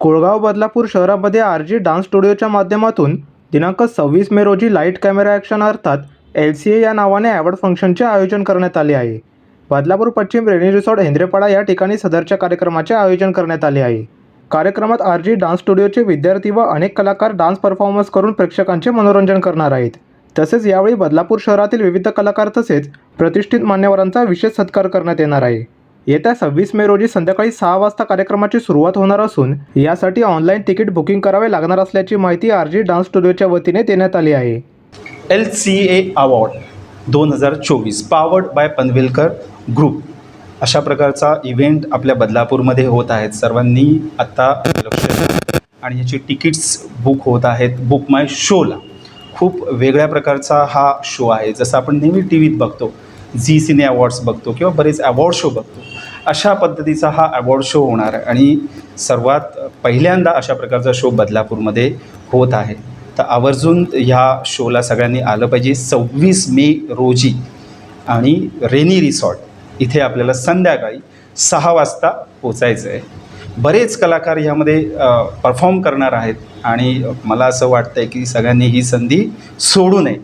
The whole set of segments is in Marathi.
कोळगाव बदलापूर शहरामध्ये आर जी डान्स स्टुडिओच्या माध्यमातून दिनांक सव्वीस मे रोजी लाइट कॅमेरा ॲक्शन अर्थात एल सी ए या नावाने अवॉर्ड फंक्शनचे आयोजन करण्यात आले आहे. बदलापूर पश्चिम रेणी रिसॉर्ट हेंद्रेपाडा या ठिकाणी सदरच्या कार्यक्रमाचे आयोजन करण्यात आले आहे. कार्यक्रमात आर जी डान्स स्टुडिओचे विद्यार्थी व अनेक कलाकार डान्स परफॉर्मन्स करून प्रेक्षकांचे मनोरंजन करणार आहेत. तसेच यावेळी बदलापूर शहरातील विविध कलाकार तसेच प्रतिष्ठित मान्यवरांचा विशेष सत्कार करण्यात येणार आहे. येत्या सव्वीस मे रोजी संध्याकाळी सहा वाजता कार्यक्रमाची सुरुवात होणार असून यासाठी ऑनलाईन तिकीट बुकिंग करावे लागणार असल्याची माहिती आरजी डान्स स्टुडिओच्या वतीने देण्यात आली आहे. एल सी ए अवॉर्ड दोन हजार चोवीस पावर्ड बाय पनवेलकर ग्रुप. अशा प्रकारचा इव्हेंट आपल्या बदलापूरमध्ये होत आहेत. सर्वांनी आत्ता लक्ष आणि ह्याची तिकीट्स बुक होत आहेत. बुक माय शोला. खूप वेगळ्या प्रकारचा हा शो आहे. जसं आपण नेहमी टी व्हीत बघतो झी सिने अवॉर्ड्स बघतो किंवा बरेच अवॉर्ड शो बघतो. अशा पद्धतीचा हा अवॉर्ड शो होणार आहे. आणि सर्वात पहिल्यांदा अशा प्रकारचा शो बदलापूरमध्ये होत आहे. तर आवर्जून ह्या शोला सगळ्यांनी आलं पाहिजे. सव्वीस मे रोजी आणि रेनी रिसॉर्ट इथे आपल्याला संध्याकाळी सहा वाजता पोचायचं आहे. बरेच कलाकार ह्यामध्ये परफॉर्म करणार आहेत. आणि मला असं वाटतं आहे की सगळ्यांनी ही संधी सोडू नये.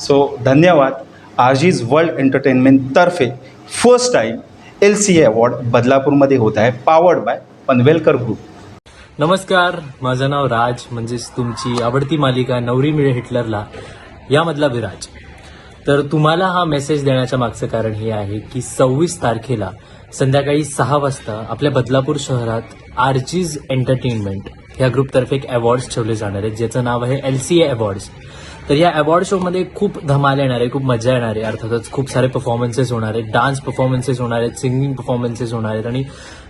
सो धन्यवाद. आजीज world एंटरटेनमेंटतर्फे first time L C A award Badlapur होत आहे पावर्ड बाय पनवेलकर ग्रुप नमस्कार माझं नाव राज म्हणजेच तुमची आवडती मालिका नवरी मिळे हिटलरला यामधला विराज. तर तुम्हाला हा मेसेज देण्याच्या मागचं कारण हे आहे की सव्वीस तारखेला संध्याकाळी सहा वाजता आपल्या बदलापूर शहरात आर्चीज एंटरटेनमेंट ह्या ग्रुपतर्फे एक अवॉर्ड्स ठेवले जाणार आहेत ज्याचं नाव आहे एल सी ए अवॉर्ड्स. तर या अवॉर्ड शोमध्ये खूप धमाल येणार आहे खूप मजा येणार आहे. अर्थातच खूप सारे परफॉर्मन्सेस होणार आहेत. डान्स परफॉर्मन्सेस होणार आहेत सिंगिंग परफॉर्मन्सेस होणार आहेत आणि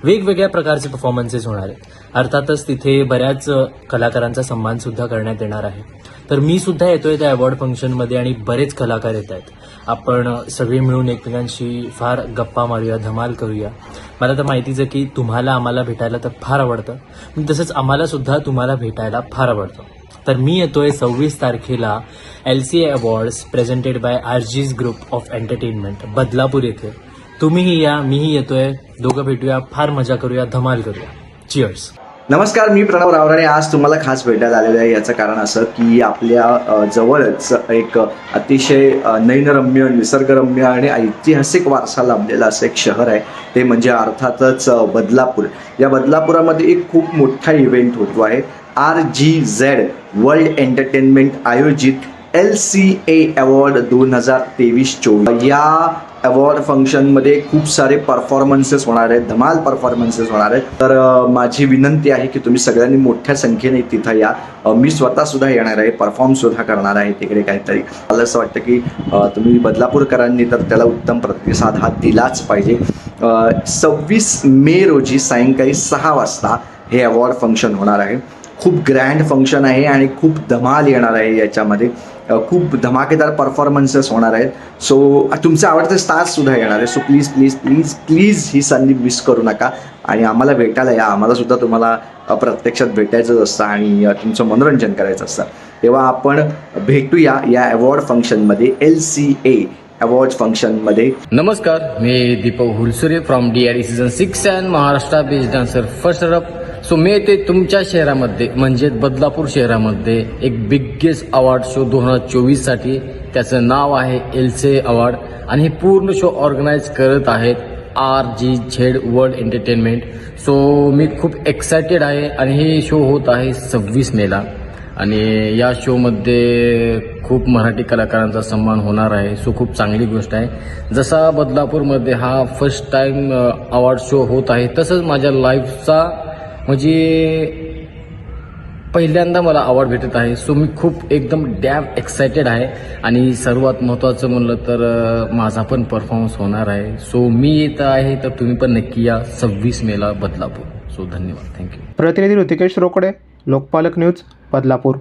वेगवेगळ्या प्रकारचे परफॉर्मन्सेस होणार आहेत. अर्थातच तिथे बऱ्याच कलाकारांचा सन्मान सुद्धा करण्यात येणार आहे. तर मी सुद्धा येतोय त्या अवॉर्ड फंक्शनमध्ये आणि बरेच कलाकार येत आहेत. आपण सगळे मिळून एकमेकांशी फार गप्पा मारूया धमाल करूया. मला तर माहितीच आहे की तुम्हाला आम्हाला भेटायला तर फार आवडतं. तसंच आम्हाला सुद्धा तुम्हाला भेटायला फार आवडतं. तर मी येतोय सव्वीस तारखेला L C A awards presented by RGZ group of entertainment Badlapur येथे. तुम्हीही या मीही येतोय. दोघं भेटूया फार मजा करूया धमाल करूया. चिअर्स नमस्कार मी प्रणव रावराणे. आज तुम्हाला खास भेटायला आलेलं आहे. याचं कारण असं की आपल्या जवळच एक अतिशय नैनरम्य नयनरम्य निसर्गरम्य आणि ऐतिहासिक वारसा लाभलेलं असं एक शहर आहे. ते म्हणजे अर्थातच बदलापूर. या बदलापुरामध्ये एक खूप मोठा इव्हेंट होतो आहे. R G Z world entertainment आयोजित एल सी ए अवॉर्ड दोन हजार तेवीस चोवीस. या अवॉर्ड फंक्शनमध्ये खूप सारे परफॉर्मन्सेस होणार आहेत धमाल परफॉर्मन्सेस होणार आहेत. तर माझी विनंती आहे की तुम्ही सगळ्यांनी मोठ्या संख्येने तिथं या. मी स्वतःसुद्धा येणार आहे परफॉर्मसुद्धा करणार आहे तिकडे काहीतरी. मला असं वाटतं की तुम्ही बदलापूरकरांनी तर त्याला उत्तम प्रतिसाद हा दिलाच पाहिजे. सव्वीस मे रोजी सायंकाळी सहा वाजता हे अवॉर्ड फंक्शन होणार आहे. खूप ग्रँड फंक्शन आहे आणि खूप धमाल येणार आहे याच्यामध्ये. खूप धमाकेदार परफॉर्मन्सेस होणार आहेत. सो तुमचे आवडते स्टार्ससुद्धा येणार आहे so please please please please ही संधी मिस करू नका. आणि आम्हाला भेटायला या. आम्हालासुद्धा तुम्हाला प्रत्यक्षात भेटायचंच असतं आणि तुमचं मनोरंजन करायचं असतं. तेव्हा आपण भेटूया या अवॉर्ड फंक्शनमध्ये एल सी ए अवॉर्ड फंक्शनमध्ये नमस्कार मी Deepak Hulsure from D R season six and Maharashtra based dancer first rap so मी येते तुमच्या शहरामध्ये म्हणजे बदलापूर शहरामध्ये एक बिग्गेस्ट अवॉर्ड शो दोन हजार चोवीससाठी. त्याचं नाव आहे एलसे अवॉर्ड आणि हे पूर्ण शो ऑर्गनाईज करत आहेत R G Z world entertainment. So मी खूप एक्सायटेड आहे आणि हे शो होत आहे सव्वीस मेला आणि या शोमध्ये खूप मराठी कलाकारांचा सन्मान होणार आहे. सो खूप चांगली गोष्ट आहे. जसा बदलापूरमध्ये हा फर्स्ट टाइम अवॉर्ड शो होत आहे तसंच माझ्या लाईफचा म्हणजे पहिल्यांदा मला अवॉर्ड भेटत आहे. सो मी खूप एकदम डॅम एक्सायटेड आहे. आणि सर्वात महत्त्वाचं म्हणलं तर माझा पण परफॉर्मन्स होणार आहे. सो मी येत आहे तर तुम्ही पण नक्की या. सव्वीस मेला बदलापूर. सो धन्यवाद. थँक्यू प्रतिनिधी ऋतिकेश रोकडे लोकपालक न्यूज बदलापूर.